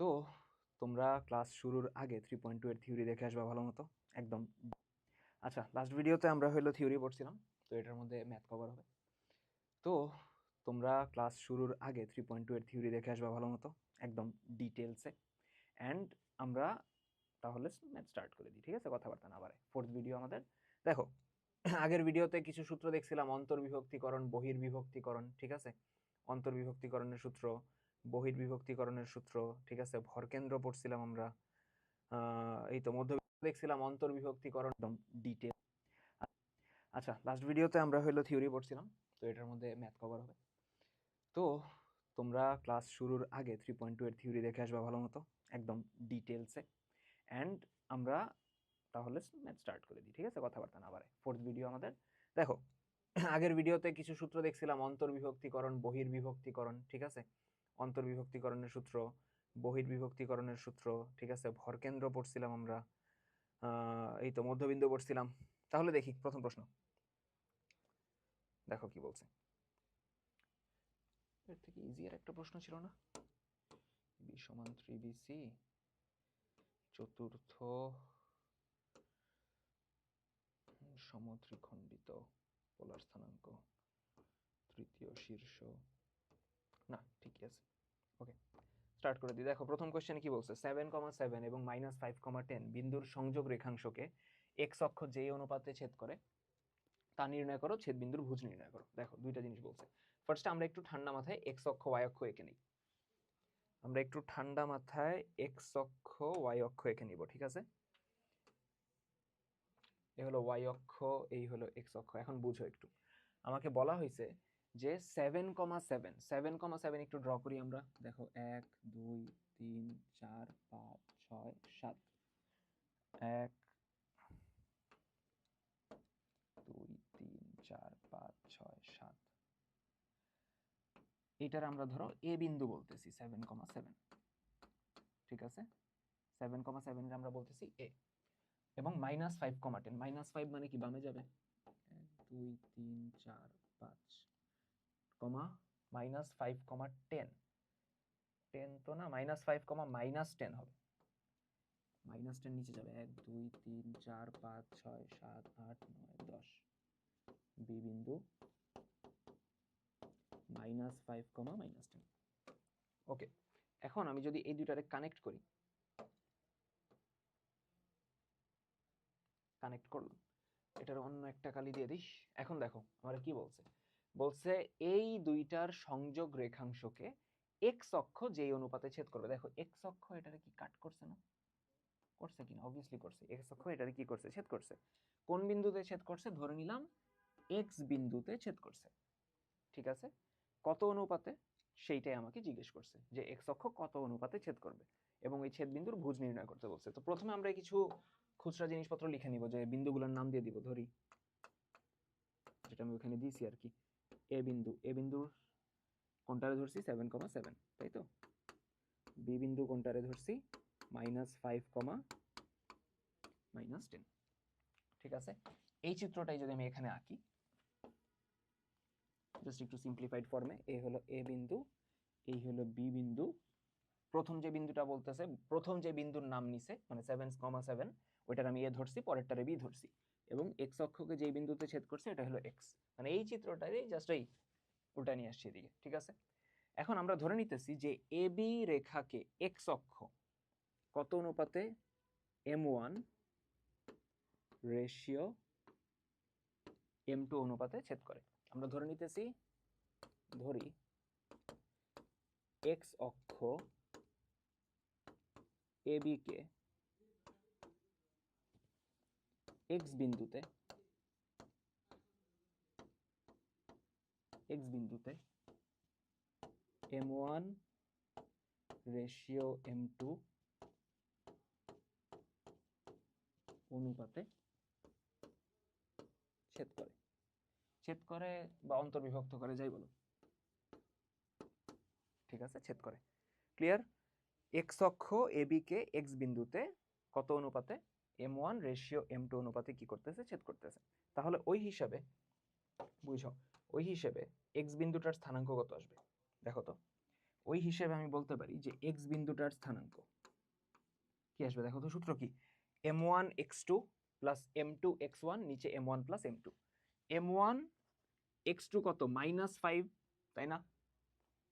তো তোমরা ক্লাস শুরুর আগে থ্রি পয়েন্ট টু এর থিওরি দেখে আসবা ভালো মতো, একদম। আচ্ছা লাস্ট ভিডিওতে আমরা হলো থিওরি পড়ছিলাম, তো এটার মধ্যে ম্যাথ কভার হবে। তো তোমরা ক্লাস শুরুর আগে থ্রি পয়েন্ট টু এর থিওরি দেখে আসবা ভালো মতো, একদম ডিটেলসে অ্যান্ড আমরা তাহলে ম্যাথ স্টার্ট করে দিই, ঠিক আছে? কথাবার্তা না বাড়ে ফোর্থ ভিডিও আমাদের। দেখো, আগের ভিডিওতে কিছু সূত্র দেখছিলাম, অন্তর্বিভক্তিকরণ, বহির্বিভক্তিকরণ, ঠিক আছে? অন্তর্বিভক্তিকরণের সূত্র বহির্বিভক্তিকরণের সূত্র, ঠিক আছে? ভরকেন্দ্র পড়ছিলাম আমরা। এই তো মধ্য দেখছিলাম অন্তর্বিভক্তিকরণ একদম ডিটেল আচ্ছা লাস্ট ভিডিওতে আমরা হইল থিওরি পড়ছিলাম, তো এটার মধ্যে ম্যাথ কভার হবে। তো তোমরা ক্লাস শুরুর আগে থ্রি পয়েন্ট টু এর থিওরি দেখে আসবা ভালো মতো, একদম ডিটেলসে অ্যান্ড আমরা তাহলে ম্যাথ স্টার্ট করে দিই, ঠিক আছে? কথাবার্তা না বাড়ে ফোর্থ ভিডিও আমাদের। দেখো, আগের ভিডিওতে কিছু সূত্র দেখছিলাম, অন্তর্বিভক্তিকরণ, বহির্বিভক্তিকরণ, ঠিক আছে? অন্তর্বিভক্তিকরণের সূত্র, বহির্বিভক্তিকরণের সূত্র, ঠিক আছে? ভরকেন্দ্র পড়ছিলাম আমরা এই তো মধ্যবিন্দু পড়ছিলাম। তাহলে দেখি, প্রথম প্রশ্ন। দেখো কি বলছে। এর থেকে ইজিয়ার একটা প্রশ্ন ছিল না? বি সমান থ্রি বিসি চতুর্থ সমত্রিখণ্ডিত পোলার স্থানাঙ্ক, তৃতীয় শীর্ষ না ঠিকই আছে। ওকে স্টার্ট করে দিই। দেখো, প্রথম কোশ্চেন কি বলছে? সেভেন কমা সেভেন এবং মাইনাস ফাইভ কমা টেন বিন্দুর সংযোগ রেখাংশকে এক্স অক্ষ যেই অনুপাতে ছেদ করে, তা নির্ণয় করো, ছেদ বিন্দুর ভুজ নির্ণয় করো। দেখো, দুইটা জিনিস বলছে। ফার্স্ট আমরা একটু ঠান্ডা মাথায় এক্স অক্ষ ওয়াই অক্ষ এঁকে নিই। আমরা একটু ঠান্ডা মাথায় এক্স অক্ষ ওয়াই অক্ষ এঁকে নিব, ঠিক আছে? এ হলো ওয়াই অক্ষ, এই হলো এক্স অক্ষ। এখন বুঝো একটু। আমাকে বলা হয়েছে যে seven comma seven seven comma seven একটু ড্র করি আমরা। দেখো, এক, দুই, তিন, চার, পাঁচ, ছয়, সাত। এক, দুই, তিন, চার, পাঁচ, ছয়, সাত। এটার আমরা ধরো এ বিন্দু বলতেছি সেভেন কমা সেভেন ঠিক আছে? সেভেন কমা সেভেনের আমরা বলতেছি এ। এবং minus five comma ten minus five মানে কি, বামে যাবে? এক, দুই, তিন, চার, পাঁচ। Comma minus five comma ten. Ten তো না, minus five comma minus ten হবে। মাইনাস টেন নিচে যাবে। এক, দুই, তিন, চার, পাঁচ, ছয়, সাত, আট, নয়, দশ। বি বিন্দু minus five comma minus ten. Okay, এখন আমি যদি এই দুইটারে কানেক্ট করি, কানেক্ট করলাম, এটার অন্য একটা কালি দিয়ে দিস। এখন দেখো, আমার কি বলছে? বলছে এই দুইটার সংযোগ রেখাংশকে এক্স অক্ষ যেই অনুপাতে ছেদ করবে। দেখো এক্স অক্ষ এটারে কি কাট করছে না? করছে কিনা? অবভিয়াসলি করছে। এক্স অক্ষ এটারে কি করছে? ছেদ করছে। কোন বিন্দুতে ছেদ করছে? ধরে নিলাম এক্স বিন্দুতে ছেদ করছে। ঠিক আছে? কত অনুপাতে? সেইটাই আমাকে জিজ্ঞেস করছে যে এক্স অক্ষ কত অনুপাতে ছেদ করবে এবং এই ছেদ বিন্দুর ভুজ নির্ণয় করতে বলছে। তো প্রথমে আমরা কিছু খুচরা জিনিসপত্র লিখে নিব, যে বিন্দুগুলোর নাম দিয়ে দিব, ধরি। যেটা আমি ওখানে দিয়েছি আর কি। এ বিন্দু এ বিন্দুর কোনটারে ধরছি সেভেন কমা সেভেন তাই তো বি বিন্দু কোনটারে ধরছি minus five comma minus ten ঠিক আছে? এই চিত্রটাই যদি আমি এখানে আঁকি জাস্ট একটু সিম্পলিফাইড ফর্মে এ হলো এ বিন্দু এই হলো বি বিন্দু, প্রথম যে বিন্দুটা বলতেছে, প্রথম যে বিন্দুর নাম নিছে মানে সেভেন কমা সেভেন ওইটার আমি এ ধরছি, পরেরটারে বি ধরছি। এবং এক্স অক্ষকে যেই বিন্দুতে ছেদ করছে, এটা হলো এক্স মানে এই চিত্রটারই জাস্ট এই উল্টা নিয়ে আসছি এদিকে, ঠিক আছে? এখন আমরা ধরে নিতেছি যে এ বি রেখাকে এক্স অক্ষ কত অনুপাতে M one ratio M two অনুপাতে ছেদ করে? আমরা ধরে নিতেছি, ধরি এক্স অক্ষ এ বি কে এক্স বিন্দুতে এক্স বিন্দুতে M one ratio M two অনুপাতে ছেদ করে। ছেদ করে বা অন্তর্বিভক্ত করে, যাই বলো ঠিক আছে? ছেদ করে। ক্লিয়ার এক্স অক্ষ এ বি কে এক্স বিন্দুতে কত অনুপাতে M one ratio M two অনুপাতে কি করতেছে? ছেদ করতেছে। তাহলে ওই হিসাবে, বুঝো, ওই হিসেবে এক্স বিন্দুটার স্থানাঙ্ক কত আসবে? দেখো তো, ওই হিসেবে আমি বলতে পারি যে এক্স বিন্দুটার স্থানাঙ্ক কি আসবে? দেখো তো সূত্র কি? M one X two plus M two X one নিচে M one plus M two M one X two কত? মাইনাস ফাইভ তাই না?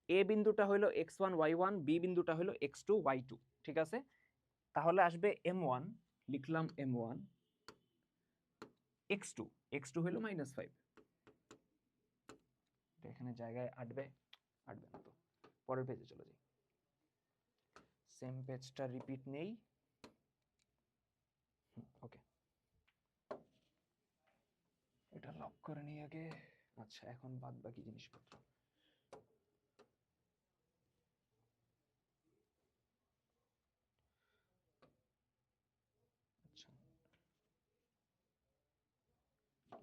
এ বিন্দুটা হলো X one Y one B বিন্দুটা হলো এক্স টু ওয়াই টু ঠিক আছে? তাহলে আসবে এম ওয়ান লিখলাম M one X two X two হলো মাইনাস ফাইভ এখানে জায়গায় আটবে আটবে না তো। পরের পেজে চলে যাই। সেম পেজটা রিপিট নেই। ওকে এটা লক করে নিই আগে। আচ্ছা এখন বাদ বাকি জিনিসপত্র।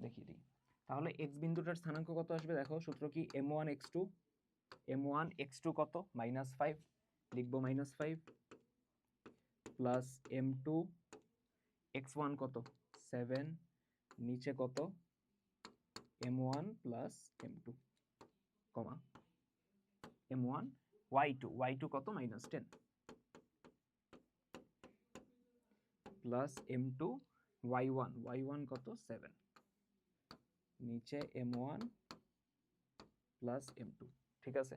দেখি দিই। তাহলে এক্স বিন্দুটার স্থানাঙ্ক কত আসবে? দেখো, সূত্র কি? M one X two M one X two কত? মাইনাস ফাইভ লিখব minus five plus M two X one কত? সেভেন নিচে কত? M one plus M two comma. M one Y two Y two কত? Minus ten plus M two Y one Y one কত? Seven নিচে M one plus M two ঠিক আছে?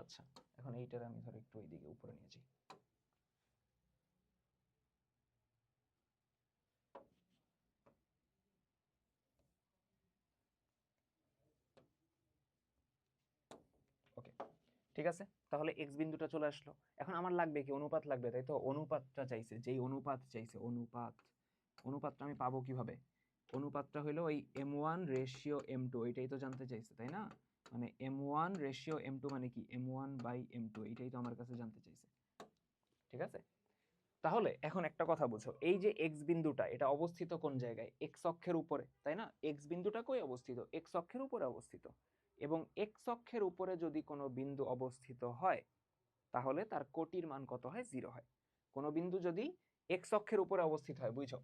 আচ্ছা এখন এইটার আমি ধর একটু এইদিকে উপরে নিয়েছি ওকে ঠিক আছে? তাহলে এক্স বিন্দুটা চলে আসলো। এখন আমার লাগবে কি? অনুপাত লাগবে, তাই তো? অনুপাতটা চাইছে, যেই অনুপাত চাইছে, অনুপাত, অনুপাতটা আমি পাবো কীভাবে? অনুপাতটা হলো ওই M one ratio M two এইটাই তো জানতে চাইছে, তাই না? মানে M one ratio M two মানে কি? M one by M two এইটাই তো আমার কাছে জানতে চাইছে। ঠিক আছে? তাহলে এখন একটা কথা বুঝো, এই যে এক্স বিন্দুটা, এটা অবস্থিত কোন জায়গায়? এক্স অক্ষের উপরে, তাই না? এক্স বিন্দুটা কই অবস্থিত? এক্স অক্ষের উপরে অবস্থিত। এবং এক্স অক্ষের উপরে যদি কোনো বিন্দু অবস্থিত হয়, তাহলে তার কোটির মান কত হয়? জিরো হয়। কোনো বিন্দু যদি এক্স অক্ষের উপরে অবস্থিত হয়, বুঝছ?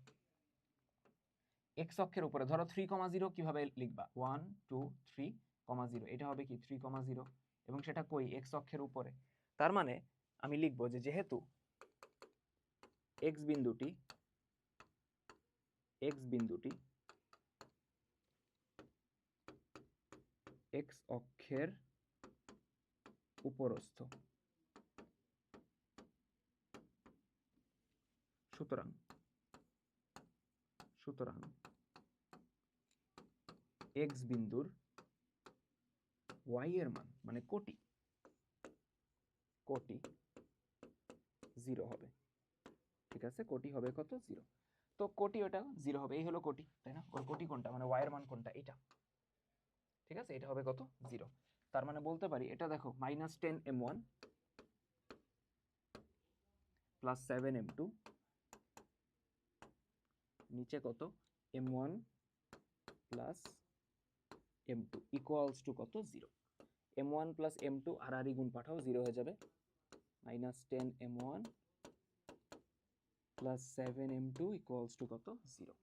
এক্স অক্ষের উপরে। ধরো থ্রি কমা জিরো কীভাবে লিখবা? One two three comma zero এটা হবে কি? থ্রি কমা জিরো এবং সেটা কই? এক্স অক্ষের উপরে। তার মানে আমি লিখব যে যেহেতু এক্স বিন্দুটি এক্স বিন্দুটি এক্স অক্ষের উপরস্থ। সুতরাং সুতরাং এক্স বিন্দুর ওয়াই এর মান মানে কোটি কোটি জিরো হবে। ঠিক আছে? কোটি হবে কত? জিরো তো কোটি ওটা জিরো হবে। এই হলো কোটি, তাই না? ওর কোটি কোনটা? মানে ওয়াই এর মান কোনটা? এটা ঠিক আছে? এটা হবে কত? জিরো তার মানে বলতে পারি, এটা দেখো minus ten M one plus seven M two নিচে কত? M one plus M two equals to কত? Zero M one plus M two আর আর গুণ পাঠাও জিরো হয়ে যাবে। Minus ten M one plus seven M two equals to কত? Zero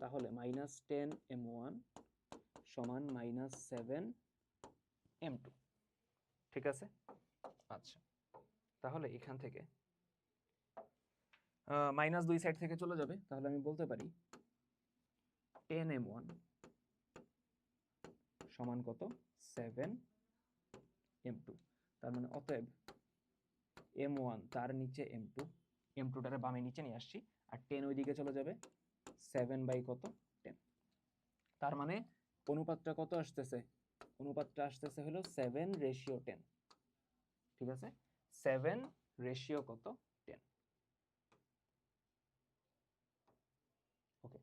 তাহলে মাইনাস টেন এম ওয়ান সমান মাইনাস সেভেন এম টু ঠিক আছে? আচ্ছা। তাহলে এখান থেকে মাইনাস দুই সাইড থেকে চলে যাবে, তাহলে আমি বলতে পারি টেন এম ওয়ান সমান কত? সেভেন এম টু তার মানে অতএব এম ওয়ান তার নিচে এম টু এম টুটারে বামে নিচে নিয়ে আসছি, আর টেন ওইদিকে চলে যাবে সেভেন বাই কত? টেন তার মানে অনুপাতটা কত আসতেছে? অনুপাতটা আসতেছে হলো সেভেন রেশিও টেন ঠিক আছে? সেভেন রেশিও কত টেন ওকে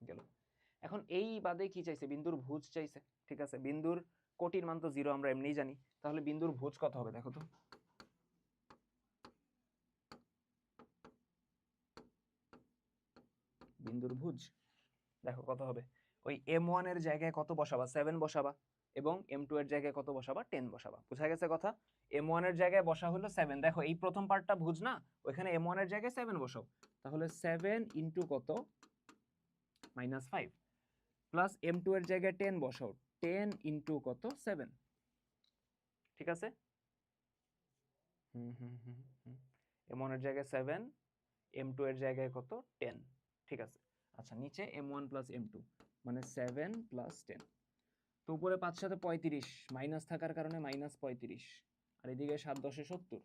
গেল এখন এই বাদে কি চাইছে? বিন্দুর ভুজ চাইছে, ঠিক আছে? বিন্দুর কোটির মান তো জিরো আমরা এমনিই জানি। তাহলে বিন্দুর ভুজ কত হবে দেখো তো? বিন্দুর ভুজ, দেখো কত হবে? ওই এম এর জায়গায় কত বসাবা? সেভেন বসাবা এবং এম টু এর জায়গায় কত বসাবা? টেন বসাবা। বুঝা গেছে কথা? এম এর জায়গায় বসা হলো সেভেন দেখো এই প্রথম পার্টটা ভুজ না? ওইখানে এম এর জায়গায় সেভেন বসাও। তাহলে সেভেন ইন্টু কত? Minus five plus M two এর জায়গায় টেন বসাও। টেন ইন্টু কত? সেভেন ঠিক আছে? এম ওয়ানের জায়গায় সেভেন এম টু এর জায়গায় কত? টেন ঠিক আছে? আচ্ছা নিচে M one plus M two মানে সেভেন প্লাস টেন তো উপরে পাঁচ সাথে পঁয়ত্রিশ মাইনাস থাকার কারণে মাইনাস পঁয়ত্রিশ। আর এদিকে সাত দশে সত্তর।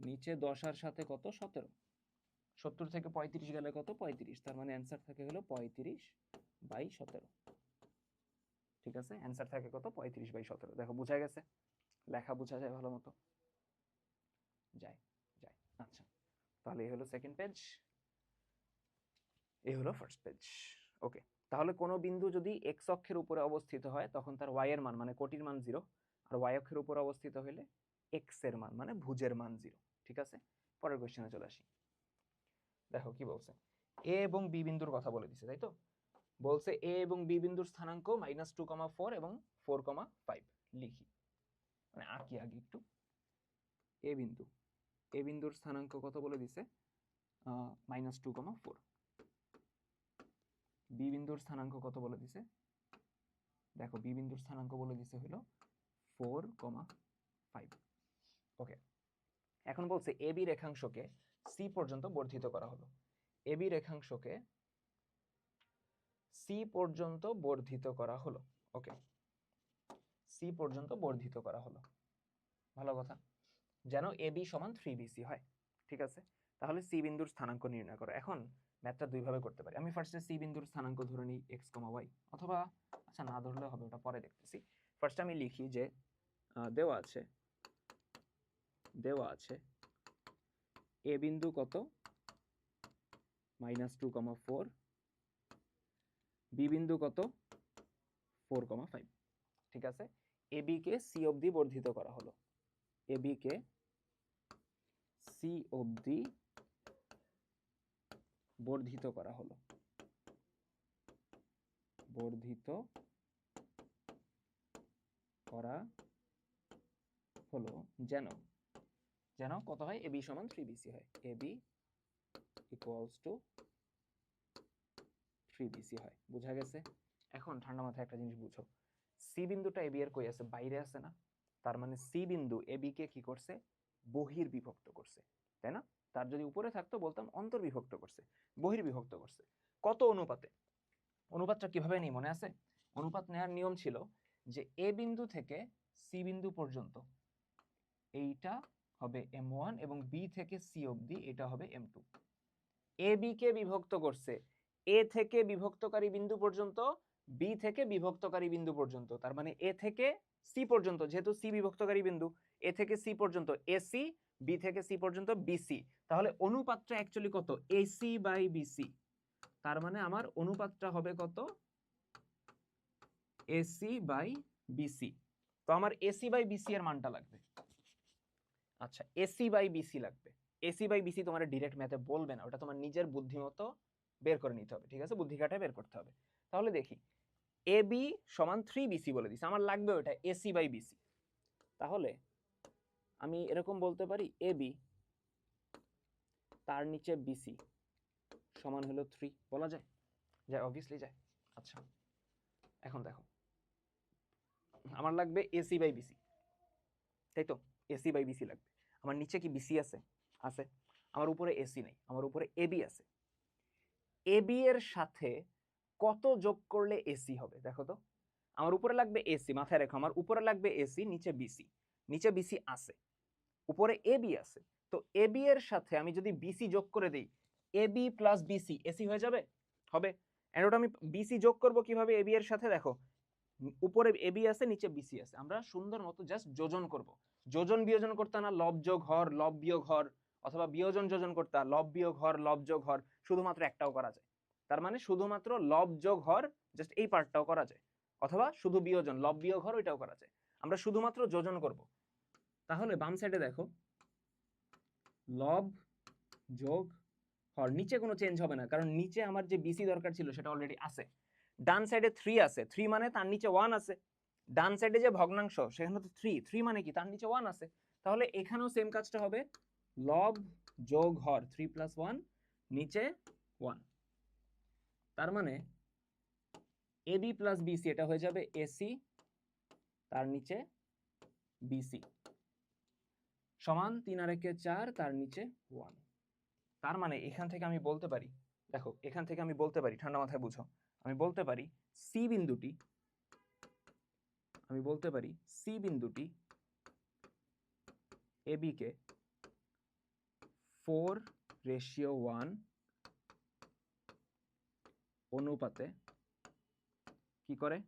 নিচে দশ আর সাথে কত? সতেরো। সত্তর থেকে পঁয়ত্রিশ গেলে কত? পঁয়ত্রিশ। তার মানে অ্যান্সার থাকে হলো পঁয়ত্রিশ বাই সতেরো। ঠিক আছে? অ্যান্সার থাকে কত? পঁয়ত্রিশ বাই সতেরো। দেখো, বোঝা গেছে? লেখা বোঝা যায় ভালো মতো? যায় যায়। আচ্ছা তাহলে এই হলো সেকেন্ড পেজ এই হলো ফার্স্ট পেজ ওকে তাহলে কোনো বিন্দু যদি এক্স অক্ষের উপরে অবস্থিত হয়, তখন তার ওয়াই এর মান মানে কোটির মান জিরো আর ওয়াই অক্ষের উপরে অবস্থিত হলে এক্সের মান মানে ভুজের মান জিরো ঠিক আছে? পরের কোশ্চেনে চলে আসি। দেখো কি বলছে? এ এবং বি বিন্দুর কথা বলে দিছে, তাই তো? বলছে এ এবং বি বিন্দুর স্থানাঙ্ক মাইনাস টু কমা ফোর এবং ফোর কমা ফাইভ লিখি। মানে আঁকি আগে একটু। এ বিন্দু। এ বিন্দুর স্থানাঙ্ক কত বলে দিছে? Minus two comma four B বিন্দুর স্থানাঙ্ক কত বলে দিছে? দেখো, বি বিন্দুর স্থানাঙ্ক বলে দিছে হলো ফোর কমা ফাইভ ওকে এখন বলছে এ বি রেখাংশকে সি পর্যন্ত বর্ধিত করা হলো। বি রেখাংশকে সি পর্যন্ত বর্ধিত করা হলো ওকে সি পর্যন্ত বর্ধিত করা হলো। ভালো কথা। যেন এ বি সমান থ্রি বিসি হয়, ঠিক আছে? তাহলে সি বিন্দুর স্থানাঙ্ক নির্ণয় করো। এখন ম্যাথটা দুইভাবে করতে পারি। আমি ফার্স্টে সি বিন্দুর স্থানাঙ্ক ধরে নিই এক্স কমা ওয়াই অথবা আচ্ছা না ধরলে হবে, ওটা পরে দেখতেছি। ফার্স্ট আমি লিখি যে দেওয়া আছে দেওয়া আছে এ বিন্দু কত? Minus two comma four B বিন্দু কত ফোর কমা ফাইভ ঠিক আছে? এ বি কে সি অবধি বর্ধিত করা হলো। এ বি কে সি অবধি বর্ধিত করা হলো। বর্ধিত করা হলো যেন যেন কত হয়? এ বি সমান থ্রি বিসি হয়। A B equals to three হয়, বোঝা গেছে? এখন ঠান্ডা মাথায় একটা জিনিস বুঝো। সি বিন্দুটা এ বি এর কই আছে? বাইরে আছে না? তার মানে সি বিন্দু এ বি কে কি করছে? বহির বিভক্ত করছে, তাই না? তার যদি উপরে থাকতো বলতাম অন্তর্বিভক্ত করছে বহির বিভক্ত করছে। কত অনুপাতে? অনুপাতটা কীভাবে নিই মনে আছে? অনুপাত নেওয়ার নিয়ম ছিল যে এ বিন্দু থেকে সি বিন্দু পর্যন্ত এইটা হবে এম ওয়ান এবং বি থেকে সি অবধি এটা হবে এম টু এ বি কে বিভক্ত করছে এ থেকে বিভক্তকারী বিন্দু পর্যন্ত, বি থেকে বিভক্তকারী বিন্দু পর্যন্ত। তার মানে এ থেকে সি পর্যন্ত, যেহেতু সি বিভক্তকারী বিন্দু, এ থেকে সি পর্যন্ত এসি বি থেকে সি পর্যন্ত বিসি তাহলে অনুপাতটা অ্যাকচুয়ালি কত? এসি বাই বিসি তার মানে আমার অনুপাতটা হবে কত? এসি বাই বিসি তো আমার এসি বাই বিসি এর মানটা লাগবে। আচ্ছা এসি বাই বিসি লাগবে। এসি বাই বিসি তোমার ডিরেক্ট ম্যাথে বলবে না, ওটা তোমার নিজের বুদ্ধিমতো বের করে নিতে হবে, ঠিক আছে? বুদ্ধি খাটায় বের করতে হবে। তাহলে দেখি এ বি সমান থ্রি বিসি বলে দিছে, আমার লাগবে ওটা এসি বাই বিসি তাহলে আমি এরকম বলতে পারি এ বি তার নিচে বিসি সমান হলো থ্রি বলা যায়? যায় অবভিয়াসলি যায়। আচ্ছা এখন দেখো, আমার লাগবে এসি বাই বিসি তাই তো? এসি বাই বিসি লাগবে। আমার নিচে কি বিসি আছে? আছে। আমার উপরে এসি নেই। আমার উপরে এবি আছে। এবি এর সাথে কত যোগ করলে এসি হবে? দেখো তো। আমার উপরে লাগবে এসি মাথায় রেখো। আমার উপরে লাগবে এসি নিচে বিসি নিচে বিসি আছে। উপরে এবি আছে। তো এবি এর সাথে আমি যদি বিসি যোগ করে দিই এবি প্লাস বিসি এসি হয়ে যাবে? হবে। এন্ড ওটা আমি বিসি যোগ করব কীভাবে এবি এর সাথে? দেখো, উপরে এবি আছে, নিচে বিসি আছে। আমরা সুন্দর মতো জাস্ট যোজন করব। যোজন বিয়োজন করতে না, লব যোগ হর, লব বিয়োগ হর অথবা বিয়োজন যোজন করতে, লব বিয়োগ হর, লব যোগ হর, শুধুমাত্র একটাও করা যায়। তার মানে শুধুমাত্র লব যোগ হর জাস্ট এই পার্টটাও করা যায়। অথবা শুধু বিয়োজন, লব বিয়োগ হর, ওইটাও করা যায়। আমরা শুধুমাত্র যোজন করব। তাহলে বাম সাইডে দেখো, লব যোগ হর, নিচে কোনো চেঞ্জ হবে না, কারণ নিচে আমার যে বিসি দরকার ছিল সেটা অলরেডি আছে। ডান সাইডে থ্রি আছে থ্রি মানে তার নিচে ওয়ান আছে। ডান সাইডে যে ভগ্নাংশ, সেখানে তো থ্রি থ্রি মানে কি? তার নিচে ওয়ান আছে। তাহলে এখানেও সেম কাজটা হবে। লব যোগ হর থ্রি প্লাস ওয়ান নিচে ওয়ান তার মানে এবি প্লাস বিসি এটা হয়ে যাবে এসি তার নিচে বিসি সমান তিন আর একে চার, তার নিচে ওয়ান তার মানে এখান থেকে আমি বলতে পারি, দেখো, এখান থেকে আমি বলতে পারি, ঠান্ডা মাথায় বুঝো, আমি বলতে পারি সি বিন্দুটি, আমি বলতে পারি সি বিন্দুটি এবি কে ফোর রেশিও ওয়ান অনুপাতে কি করে?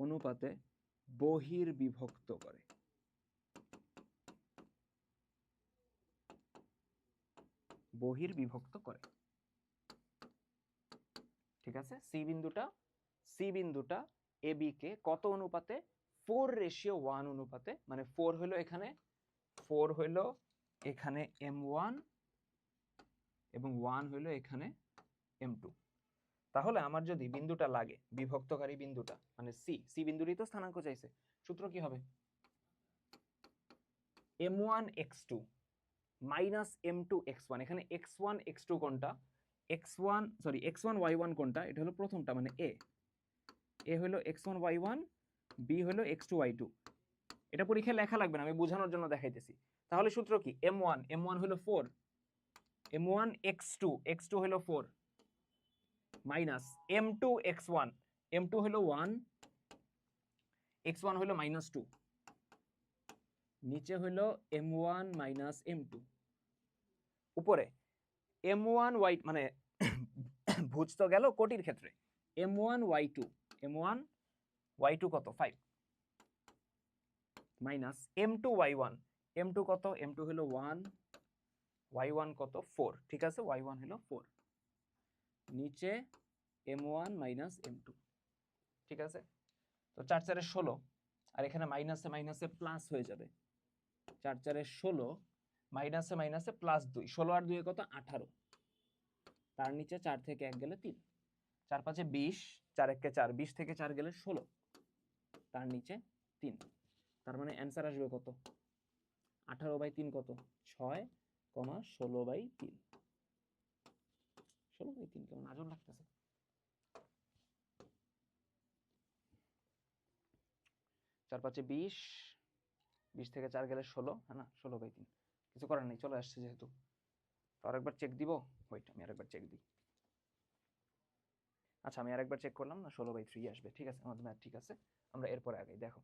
অনুপাতে বহির্বিভক্ত করে। বহির্বিভক্ত করে। ঠিক আছে? সি বিন্দুটা সি বিন্দুটা এবি কে কত অনুপাতে? ফোর রেশিও ওয়ান অনুপাতে। মানে ফোর হলো এখানে, ফোর হইল এখানে এম ওয়ান এবং ওয়ান হইল এখানে এম টু তাহলে আমার যদি বিন্দুটা লাগে, বিভক্তকারী বিন্দুটা মানে সি সি বিন্দুরই তো স্থানাঙ্ক চাইছে, সূত্র কি হবে? M one X two minus M two X one এখানে এক্স ওয়ান এক্স টু কোনটা? X one sorry X one Y one কোনটা? এটা হলো প্রথমটা মানে এ এ হলো X one Y one B হলো এক্স টু ওয়াই টু এটা পরীক্ষায় লেখা লাগবে না, আমি বোঝানোর জন্য দেখাইতেছি। তাহলে সূত্র কি? এম ওয়ান এম ওয়ান হলো four M one X two X two হলো four minus M two X one M two হলো ওয়ান এক্স ওয়ান হলো মাইনাস টু নিচে হলো M one minus M two উপরে এম ওয়ান ওয়াই মানে ভুজ তো গেল কোটির ক্ষেত্রে M one Y two M one Y two কত? Five minus M two Y one M two কত? এম টু হলো ওয়ান ওয়াই ওয়ান কত? ফোর ঠিক আছে? ওয়াই ওয়ান হলো ফোর নিচে M one minus M two ঠিক আছে? তো চার চারে ষোলো, আর এখানে মাইনাসে মাইনাসে প্লাস হয়ে যাবে। চার চারে ষোলো মাইনাসে মাইনাসে প্লাস দুই, ষোলো আর দুই কত? আঠারো। তার নিচে চার থেকে এক গেলে তিন। চার পাঁচে বিশ, চার একে চার, বিশ থেকে চার গেলে ষোলো। তার নিচে তিন। তার মানে অ্যান্সার আসবে কত? আঠারো বাই তিন কত? ছয় কমা ষোলো বাই তিন। ষোলো বাই তিন কেমন? আজব লাগতেছে। চার পাঁচে বিশ বিশ থেকে চার গেলে ষোলো হ্যাঁ না? ষোলো বাই তিন। কিছু করার নেই, চলে আসছে যেহেতু। তো আরেকবার চেক দিব? ওয়েট আমি আরেকবার চেক দিই। আচ্ছা আমি আরেকবার চেক করলাম না, ষোলো বাই থ্রি আসবে। ঠিক আছে, আমাদের ম্যাথ ঠিক আছে। আমরা এরপরে আগে দেখো।